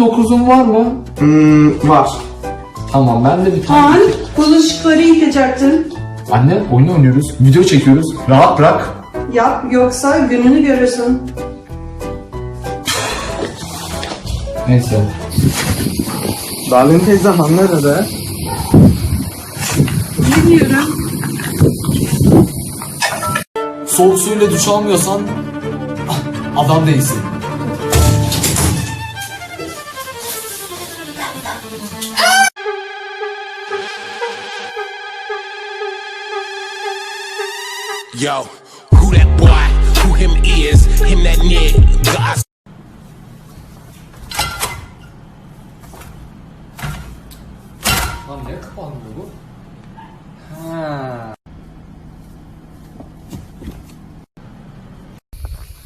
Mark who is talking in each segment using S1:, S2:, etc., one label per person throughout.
S1: Dokuzun var mı?
S2: Hmm, var.
S1: Tamam ben de bir tane.
S3: Han, bulaşıkları yıkacaktın.
S1: Anne oyun oynuyoruz, video çekiyoruz. Rahat bırak.
S3: Yap yoksa gününü görürsün.
S1: Neyse.
S2: Darlene teyze Han nerede?
S3: Bilmiyorum.
S1: Soğuk suyla duş almıyorsan ah, adam değilsin.
S4: Yo, who that boy? Who him is? Him that nigga.
S1: Lan niye kapanmıyor bu? Ha.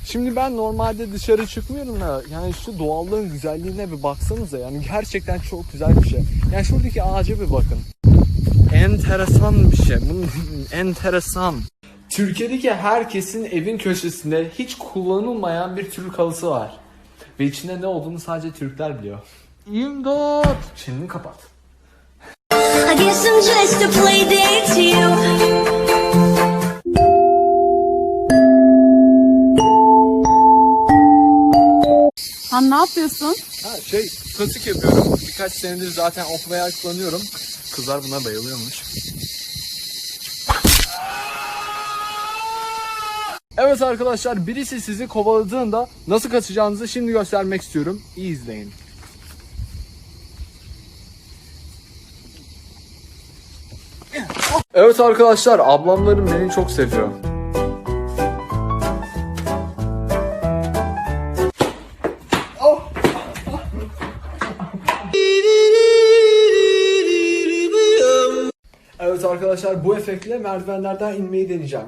S5: Şimdi ben normalde dışarı çıkmıyorum da yani şu doğallığın güzelliğine bir baksanıza yani gerçekten çok güzel bir şey. Yani şuradaki ağaca bir bakın. Enteresan bir şey. Bu enteresan. Türkiye'deki herkesin evin köşesinde hiç kullanılmayan bir Türk halısı var. Ve içinde ne olduğunu sadece Türkler biliyor. İmdat! Çeneni kapat.
S6: I guess I'm just a playdate to you.
S7: Han ne yapıyorsun?
S5: Ha şey pratik yapıyorum. Birkaç senedir zaten okumaya kullanıyorum. Kızlar buna bayılıyormuş. Evet arkadaşlar birisi sizi kovaladığında nasıl kaçacağınızı şimdi göstermek istiyorum. İyi izleyin. Evet arkadaşlar ablamlarım beni çok seviyor. Evet arkadaşlar bu efektle merdivenlerden inmeyi deneyeceğim.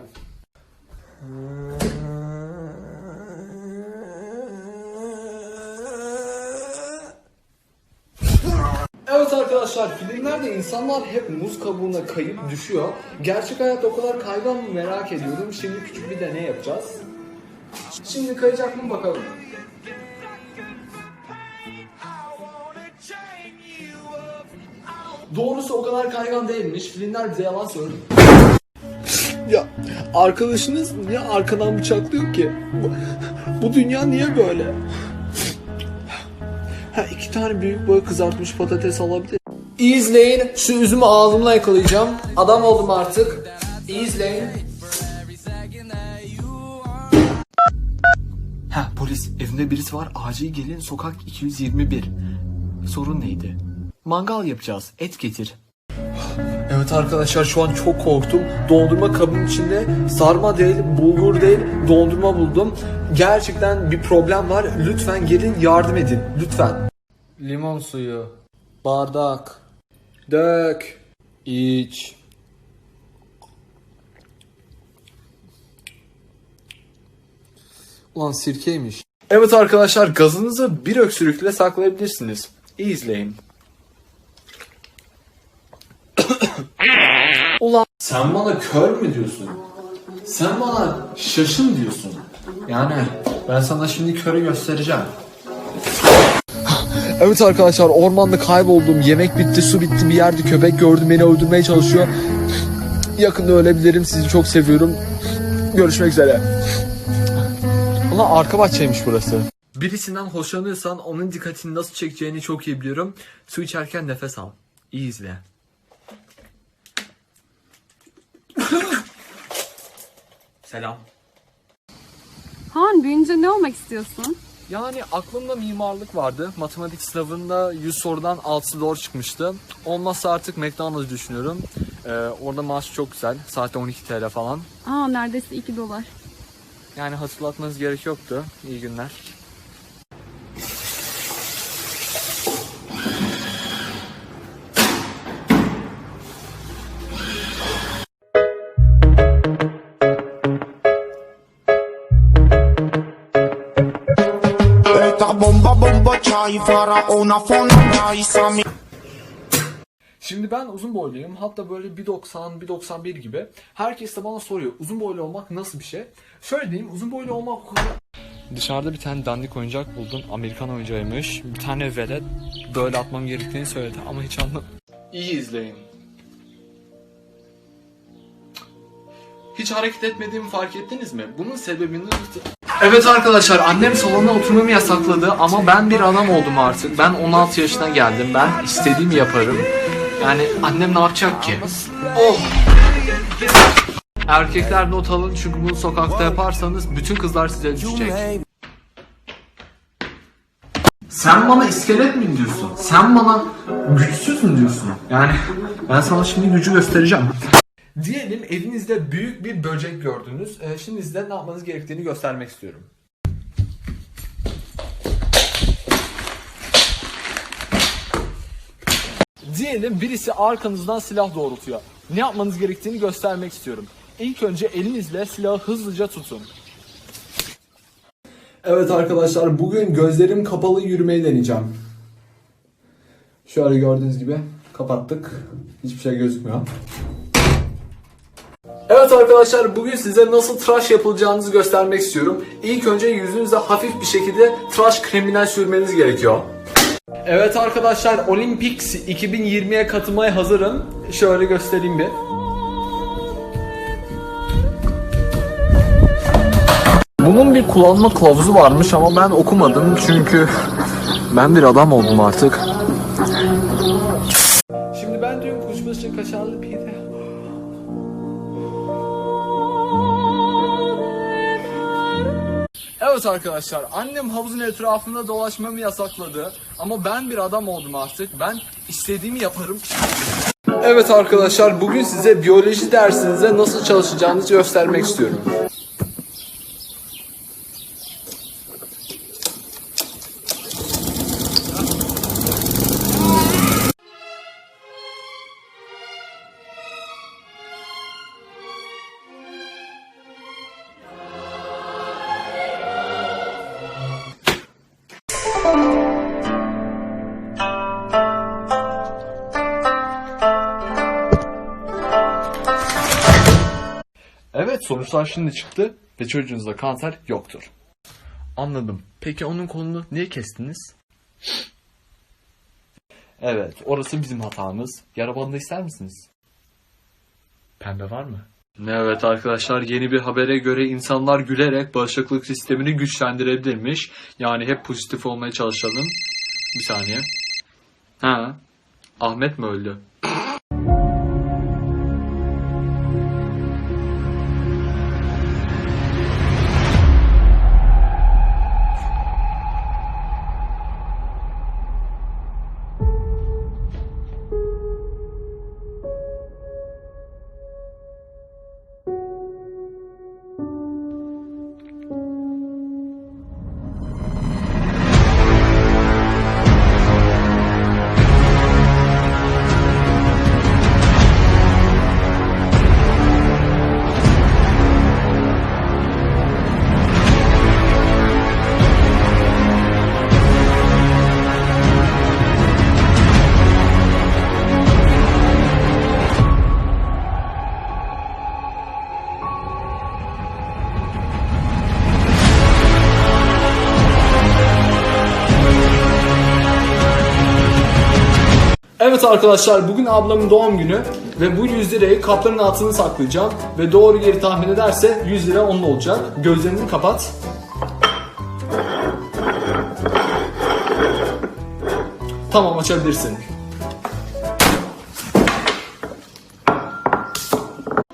S5: Evet arkadaşlar filmlerde insanlar hep muz kabuğuna kayıp düşüyor. Gerçek hayatta o kadar kaygan mı merak ediyorum. Şimdi küçük bir deney yapacağız. Şimdi kayacak mı bakalım. Doğrusu o kadar kaygan değilmiş. Filmler bize yalan söylüyor. Ya arkadaşınız niye arkadan bıçaklıyor ki? Bu, dünya niye böyle? Ha iki tane büyük boy kızartmış patates alabilir. İyi izleyin. Şu üzümü ağzımla yakalayacağım. Adam oldum artık. İyi izleyin. Ha polis evinde birisi var acil gelin sokak 221. Sorun neydi? Mangal yapacağız et getir. Evet arkadaşlar şu an çok korktum. Dondurma kabının içinde sarma değil, bulgur değil, dondurma buldum. Gerçekten bir problem var. Lütfen gelin yardım edin. Lütfen. Limon suyu. Bardak. Dök. İç. Ulan sirkeymiş. Evet arkadaşlar gazınızı bir öksürükle saklayabilirsiniz. İyi izleyin. Ulan
S1: Sen bana kör mü diyorsun? Sen bana şaşın diyorsun. Yani ben sana şimdi körü göstereceğim.
S5: Evet arkadaşlar ormanda kayboldum. Yemek bitti, su bitti. Bir yerde köpek gördüm. Beni öldürmeye çalışıyor. Yakında ölebilirim. Sizi çok seviyorum. Görüşmek üzere. Ulan arka bahçeymiş burası. Birisinden hoşlanıyorsan onun dikkatini nasıl çekeceğini çok iyi biliyorum. Su içerken nefes al. İyi izle. Selam.
S7: Han büyüyünce ne olmak istiyorsun?
S5: Yani aklımda mimarlık vardı. Matematik sınavında 100 sorudan 6'sı doğru çıkmıştı. Olmazsa artık McDonald's düşünüyorum. Ee, orada maaş çok güzel. Saatte 12 TL falan.
S7: Aa neredeyse 2 dolar.
S5: Yani hatırlatmanız gerek yoktu. İyi günler.
S8: Fonda
S5: Şimdi ben uzun boyluyum. Hatta böyle 1.90, 1.91 gibi. Herkes de bana soruyor uzun boylu olmak nasıl bir şey? Şöyle diyeyim uzun boylu olmak. Dışarıda bir tane dandik oyuncak buldum. Amerikan oyuncağıymış. Bir tane velet böyle atmam gerektiğini söyledi ama hiç anlamadım. İyi izleyin. Hiç hareket etmediğimi fark ettiniz mi? Bunun sebebini... Evet arkadaşlar annem salona oturmamı yasakladı ama ben bir adam oldum artık. Ben 16 yaşına geldim. Ben istediğimi yaparım. Yani annem ne yapacak ki? Oh! Erkekler not alın çünkü bunu sokakta yaparsanız bütün kızlar size düşecek.
S1: Sen bana iskelet mi diyorsun? Sen bana güçsüz mü diyorsun? Yani ben sana şimdi gücü göstereceğim.
S5: Diyelim evinizde büyük bir böcek gördünüz. Ee, şimdi size ne yapmanız gerektiğini göstermek istiyorum. Diyelim birisi arkanızdan silah doğrultuyor. Ne yapmanız gerektiğini göstermek istiyorum. İlk önce elinizle silahı hızlıca tutun.
S1: Evet arkadaşlar bugün gözlerim kapalı yürümeyi deneyeceğim. Şöyle gördüğünüz gibi kapattık. Hiçbir şey gözükmüyor.
S5: Evet arkadaşlar bugün size nasıl tıraş yapılacağınızı göstermek istiyorum. İlk önce yüzünüze hafif bir şekilde tıraş kreminden sürmeniz gerekiyor. Evet arkadaşlar Olympics 2020'ye katılmaya hazırım. Şöyle göstereyim bir. Bunun bir kullanma kılavuzu varmış ama ben okumadım çünkü ben bir adam oldum artık. Arkadaşlar annem havuzun etrafında dolaşmamı yasakladı ama ben bir adam oldum artık ben istediğimi yaparım. Evet arkadaşlar bugün size biyoloji dersinize nasıl çalışacağınızı göstermek istiyorum. Sonuçlar şimdi çıktı ve çocuğunuzda kanser yoktur. Anladım. Peki onun kolunu niye kestiniz? Evet orası bizim hatamız. Yara bandı ister misiniz? Pembe var mı? Evet arkadaşlar yeni bir habere göre insanlar gülerek bağışıklık sistemini güçlendirebilirmiş. Yani hep pozitif olmaya çalışalım. Bir saniye. Ha. Ahmet mi öldü? Arkadaşlar bugün ablamın doğum günü ve bu 100 lirayı kapların altına saklayacağım ve doğru yeri tahmin ederse 100 lira onun olacak. Gözlerini kapat. Tamam açabilirsin.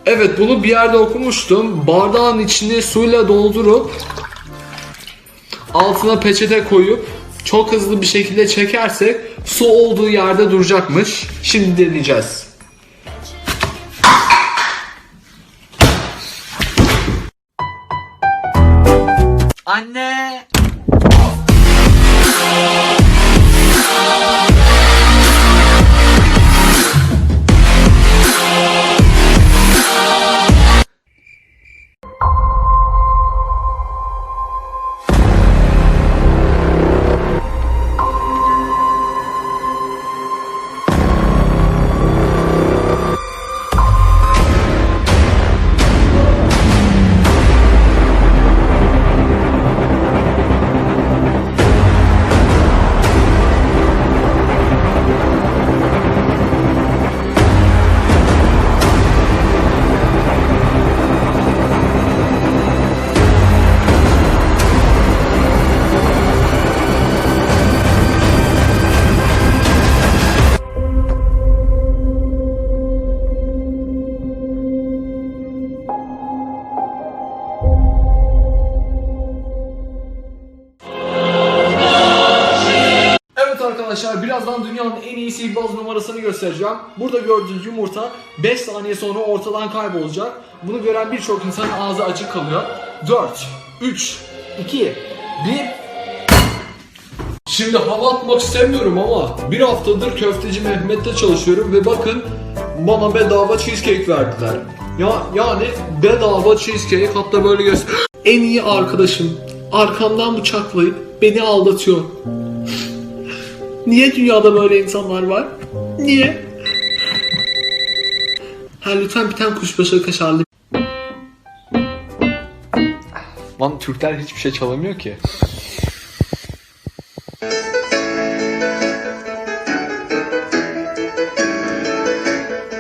S5: Evet bunu bir yerde okumuştum. Bardağın içini suyla doldurup altına peçete koyup çok hızlı bir şekilde çekersek su olduğu yerde duracakmış. Şimdi deneyeceğiz. Anne! Arkadaşlar birazdan dünyanın en iyi sihirbaz numarasını göstereceğim. Burada gördüğünüz yumurta 5 saniye sonra ortadan kaybolacak. Bunu gören birçok insan ağzı açık kalıyor. 4, 3, 2, 1. Şimdi hava atmak istemiyorum ama bir haftadır köfteci Mehmet'te çalışıyorum ve bakın bana bedava cheesecake verdiler. Ya yani bedava cheesecake hatta böyle göster. En iyi arkadaşım arkamdan bıçaklayıp beni aldatıyor. Niye dünyada böyle insanlar var? Niye? Ha lütfen bir tane kuşbaşı kaşarlı. Lan Türkler hiçbir şey çalamıyor ki.